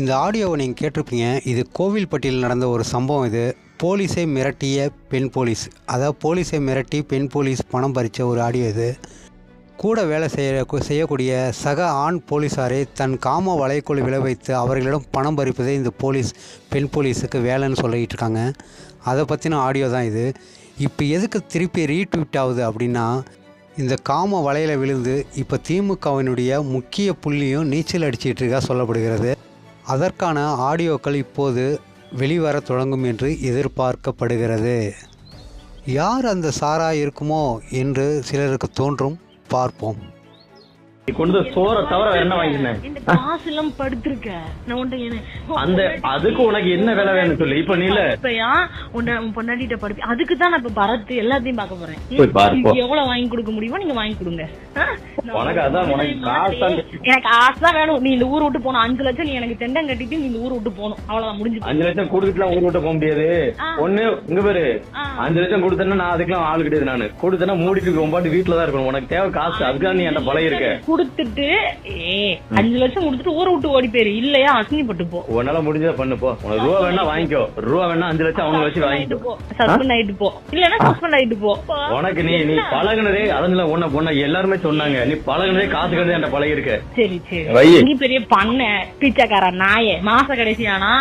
இந்த ஆடியோவை நீங்கள் கேட்டிருப்பீங்க. இது கோவில்பட்டியில் நடந்த ஒரு சம்பவம் இது. போலீஸை மிரட்டிய பெண் போலீஸ். அதாவது போலீஸை மிரட்டி பெண் போலீஸ் பணம் பறித்த ஒரு ஆடியோ இது. கூட வேலை செய்ய செய்யக்கூடிய சக ஆண் போலீஸாரை தன் காம வலைக்குள் விளை வைத்து அவர்களிடம் பணம் பறிப்பதே இந்த போலீஸ் பெண் போலீஸுக்கு வேலைன்னு சொல்லிக்கிட்டு இருக்காங்க. அதை பற்றின ஆடியோ தான் இது. இப்போ எதுக்கு திருப்பி ரீட்வீட் ஆகுது அப்படின்னா இந்த காம வலையில் விழுந்து இப்போ திமுகவினுடைய முக்கிய புள்ளியும் நீச்சல் அடிச்சிட்டு இருக்கா சொல்லப்படுகிறது. அதற்கான ஆடியோக்கள் இப்போது வெளிவர தொடங்கும் என்று எதிர்பார்க்கப்படுகிறது. யார் அந்த சாரா இருக்குமோ என்று சிலருக்கு தோன்றும். பார்ப்போம். கொண்டு சோற தவிர வேற என்ன வாங்கினேன் படுத்திருக்க. அந்த அதுக்கு உனக்கு என்ன வேலை வேணும் சொல்லு. இப்ப பொண்டாட்டிட்ட படுப்பி. அதுக்கு தான் நான் இப்ப பரத் எல்லாத்தையும் பார்க்க போறேன். எவ்வளவு வாங்கி கொடுக்க முடியுமோ நீங்க வாங்கி கொடுங்க. உனக்கு அதான், உனக்கு காசு எனக்கு தான் வேணும். நீ இந்த ஊர் விட்டு போகணும். அஞ்சு லட்சம் நீ எனக்கு தெண்டம் கட்டிட்டு நீ இந்த ஊர் விட்டு போகணும். அவ்வளவுதான் முடிஞ்சு. அஞ்சு லட்சம் கொடுத்துட்டுலாம் ஊர் விட்டு போக முடியாது. ஒண்ணு இங்க பேரு. அஞ்சு லட்சம் கொடுத்தேன்னா நான் அதுக்கெல்லாம் ஆளு கிடையாது நானு. கொடுத்தேன்னா மூடிட்டு உன் பாட்டு வீட்டுல தான் இருக்கணும் உனக்கு தேவை காசு. அதுக்காக நீ என்கிட்ட பழகி இருக்க கொடுத்துட்டு ஏ அஞ்சு லட்சம் கொடுத்துட்டு ஊரை விட்டு ஓடி போயிரு. இல்லையா அசிங்கப்பட்டு போ. உன்னால முடிஞ்சதை பண்ணு போ. உனக்கு ரூபா வேணா வாங்கிக்கோ. ரூபா வேணா அஞ்சு லட்சம் அவங்க வச்சு வாங்கிக்கோ. சஸ்பெண்ட் ஆயிட்டு போ. இல்லன்னா சஸ்பெண்ட் ஆயிட்டு போ. உனக்கு நீ நீ பழகுனதே அதுல உன்ன பொண்ண எல்லாருமே சொன்னாங்க. நீ பழகுனதே காசு கண்டு என்கிட்ட பழகி இருக்க சரி. சரி. நீ பெரிய பண்ண பிச்சைக்கார நாயே. மாச கடைசி ஆனா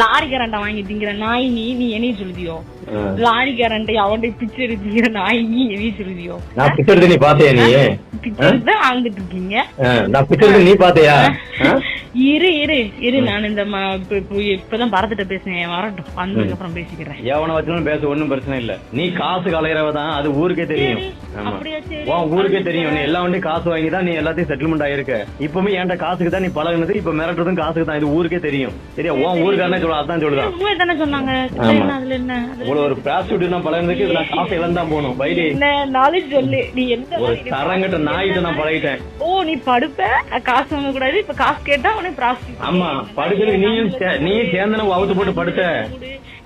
லாரி கரண்ட வாங்கி திங்கிற நாய் நீ நீ என்னையும் சொல்லுதியோ? லாரி கரண்டை அவன்கிட்ட பிச்சை எடுத்துக்கிற நாய் நீ என்னையும் சொல்லுதியோ? நான் பிச்சை நீ பாத்தியா நீ? பிச்சை தான் வாழ்ந்துட்டு இருக்கீங்க. நான் பிச்சை நீ பாத்தியா? இரு இரு இரு. நான் இந்த இப்பதான் பரத்திட்ட பேசுனேன். வரட்டும். வந்ததுக்கு அப்புறம் பேசிக்கிறேன். எவனை வச்சாலும் பேச ஒண்ணும் பிரச்சனை இல்ல. நீ காசு கலையறவ தான் அது ஊருக்கே தெரியும். ஊருக்கே தெரியும். நீ எல்லா வண்டி காசு வாங்கி தான் நீ எல்லாத்தையும் செட்டில்மெண்ட் ஆயிருக்க. இப்பவுமே என்கிட்ட காசுக்கு தான் நீ பழகுனது இப்ப மிரட்டுறதும் காசுக்கு தான். இது ஊருக்கே தெரியும். சரியா? உன் ஊருக்காரனே சொல்ல அதான் சொல்லுதான் சொன்னாங்க? உங்களை ஒரு பிராஸ்டியூட் பழகுனதுக்கு இதுல காசு இழந்தான் போகணும். பைடி நாலேஜ் சொல்லு. நீ எந்த ஒரு தரங்கிட்ட நாயிட்ட நான் பழகிட்டேன். ஓ நீ படுப்ப. காசு வாங்க கூடாது இப்ப காசு கேட்டா உனக்கு ஆமா படுக்கிறது நீயும் நீயும் சேர்ந்தன அவுத்து போட்டு படுத்த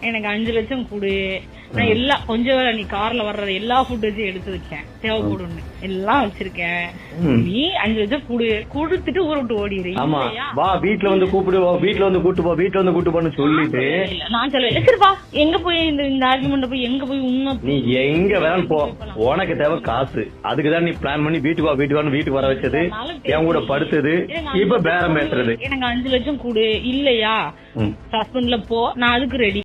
எனக்கு அஞ்சு லட்சம் கொடு. நான் எல்லா கொஞ்சம் வேலை நீ கார்ல வர்றது எல்லா ஃபுட்டேஜும் எடுத்து வச்சேன். தேவைப்படும்னு. எல்லாம் வச்சிருக்கேன். நீ அஞ்சு லட்சம் கொடு. கொடுத்துட்டு ஊரை விட்டு ஓடிடு. ஆமா? வா வீட்டுல வந்து கூப்பிடு வா வீட்டுல வந்து கூட்டு போ வீட்டுல வந்து கூட்டு போன்னு சொல்லிட்டு. நான் சொல்லுவேன் சரி வா. எங்க போய் இந்த இந்த ஆர்குமெண்ட் போய் எங்க போய் உண்மை நீ எங்க வேணாலும் போ. உனக்கு தேவை காசு. அதுக்குதான் நீ பிளான் பண்ணி வீட்டுக்கு வா வீட்டுக்கு வான்னு வீட்டுக்கு வர வச்சது. என் கூட படுத்தது. இப்ப பேரம் பேசுறது. எனக்கு அஞ்சு லட்சம் கொடு. இல்லையா? ம். சஸ்பெண்ட்ல போ. நான் அதுக்கு ரெடி